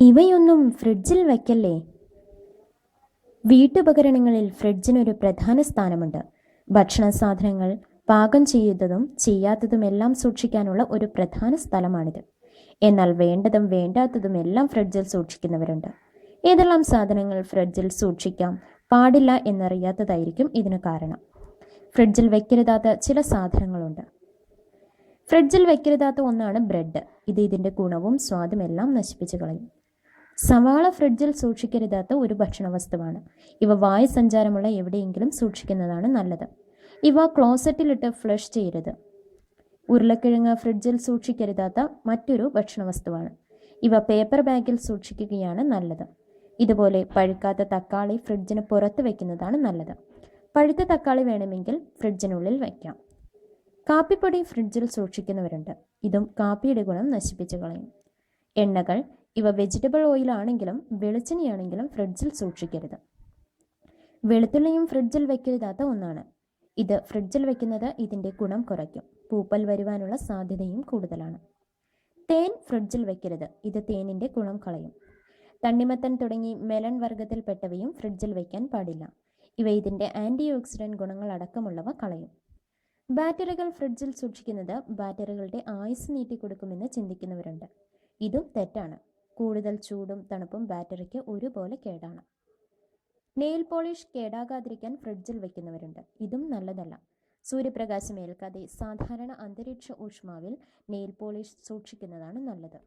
ഇവയൊന്നും ഫ്രിഡ്ജിൽ വയ്ക്കല്ലേ? വീട്ടുപകരണങ്ങളിൽ ഫ്രിഡ്ജിനൊരു പ്രധാന സ്ഥാനമുണ്ട്. ഭക്ഷണ സാധനങ്ങൾ പാകം ചെയ്തതും ചെയ്യാത്തതുമെല്ലാം സൂക്ഷിക്കാനുള്ള ഒരു പ്രധാന സ്ഥലമാണിത്. എന്നാൽ വേണ്ടതും വേണ്ടാത്തതും എല്ലാം ഫ്രിഡ്ജിൽ സൂക്ഷിക്കുന്നവരുണ്ട്. ഏതെല്ലാം സാധനങ്ങൾ ഫ്രിഡ്ജിൽ സൂക്ഷിക്കാം? പാടില്ല എന്നറിയാത്തതായിരിക്കും ഇതിന് കാരണം. ഫ്രിഡ്ജിൽ വെക്കരുതാത്ത ചില സാധനങ്ങളുണ്ട്. ഫ്രിഡ്ജിൽ വെക്കരുതാത്ത ഒന്നാണ് ബ്രെഡ്. ഇത് ഇതിന്റെ ഗുണവും സ്വാദുമെല്ലാം നശിപ്പിച്ചു കളയും. സവാള ഫ്രിഡ്ജിൽ സൂക്ഷിക്കരുതാത്ത ഒരു ഭക്ഷണ വസ്തുവാണ് ഇവ വായു സഞ്ചാരമുള്ള എവിടെയെങ്കിലും സൂക്ഷിക്കുന്നതാണ് നല്ലത്. ഇവ ക്ലോസറ്റിലിട്ട് ഫ്ലഷ് ചെയ്യരുത്. ഉരുളക്കിഴങ്ങ് ഫ്രിഡ്ജിൽ സൂക്ഷിക്കരുതാത്ത മറ്റൊരു ഭക്ഷണ വസ്തുവാണ് ഇവ പേപ്പർ ബാഗിൽ സൂക്ഷിക്കുകയാണ് നല്ലത്. ഇതുപോലെ പഴുക്കാത്ത തക്കാളി ഫ്രിഡ്ജിന് പുറത്ത് വെക്കുന്നതാണ് നല്ലത്. പഴുത്ത തക്കാളി വേണമെങ്കിൽ ഫ്രിഡ്ജിനുള്ളിൽ വയ്ക്കാം കാപ്പിപ്പൊടി ഫ്രിഡ്ജിൽ സൂക്ഷിക്കുന്നവരുണ്ട്. ഇതും കാപ്പിയുടെ ഗുണം നശിപ്പിച്ചു കളയും. എണ്ണകൾ ഇവ വെജിറ്റബിൾ ഓയിൽ ആണെങ്കിലും വെളിച്ചെണ്ണയാണെങ്കിലും ഫ്രിഡ്ജിൽ സൂക്ഷിക്കരുത്. വെളുത്തുള്ളിയും ഫ്രിഡ്ജിൽ വെക്കരുതാത്ത ഒന്നാണ്. ഇത് ഫ്രിഡ്ജിൽ വെക്കുന്നത് ഇതിന്റെ ഗുണം കുറയ്ക്കും. പൂപ്പൽ വരുവാനുള്ള സാധ്യതയും കൂടുതലാണ്. തേൻ ഫ്രിഡ്ജിൽ വെക്കരുത്. ഇത് തേനിന്റെ ഗുണം കളയും. തണ്ണിമത്തൻ തുടങ്ങി മെലൺ വർഗത്തിൽപ്പെട്ടവയും ഫ്രിഡ്ജിൽ വയ്ക്കാൻ പാടില്ല. ഇവ ഇതിന്റെ ആന്റി ഓക്സിഡന്റ് ഗുണങ്ങൾ അടക്കമുള്ളവ കളയും. ബാറ്ററികൾ ഫ്രിഡ്ജിൽ സൂക്ഷിക്കുന്നത് ബാറ്ററികളുടെ ആയുസ് നീട്ടിക്കൊടുക്കുമെന്ന് ചിന്തിക്കുന്നവരുണ്ട്. ഇതും തെറ്റാണ്. കൂടുതൽ ചൂടും തണുപ്പും ബാറ്ററിക്ക് ഒരുപോലെ കേടാണ്. നെയിൽ പോളിഷ് കേടാകാതിരിക്കാൻ ഫ്രിഡ്ജിൽ വെക്കുന്നവരുണ്ട്. ഇതും നല്ലതല്ല. സൂര്യപ്രകാശം ഏൽക്കാതെ സാധാരണ അന്തരീക്ഷ ഊഷ്മാവിൽ നെയിൽ പോളിഷ് സൂക്ഷിക്കുന്നതാണ് നല്ലത്.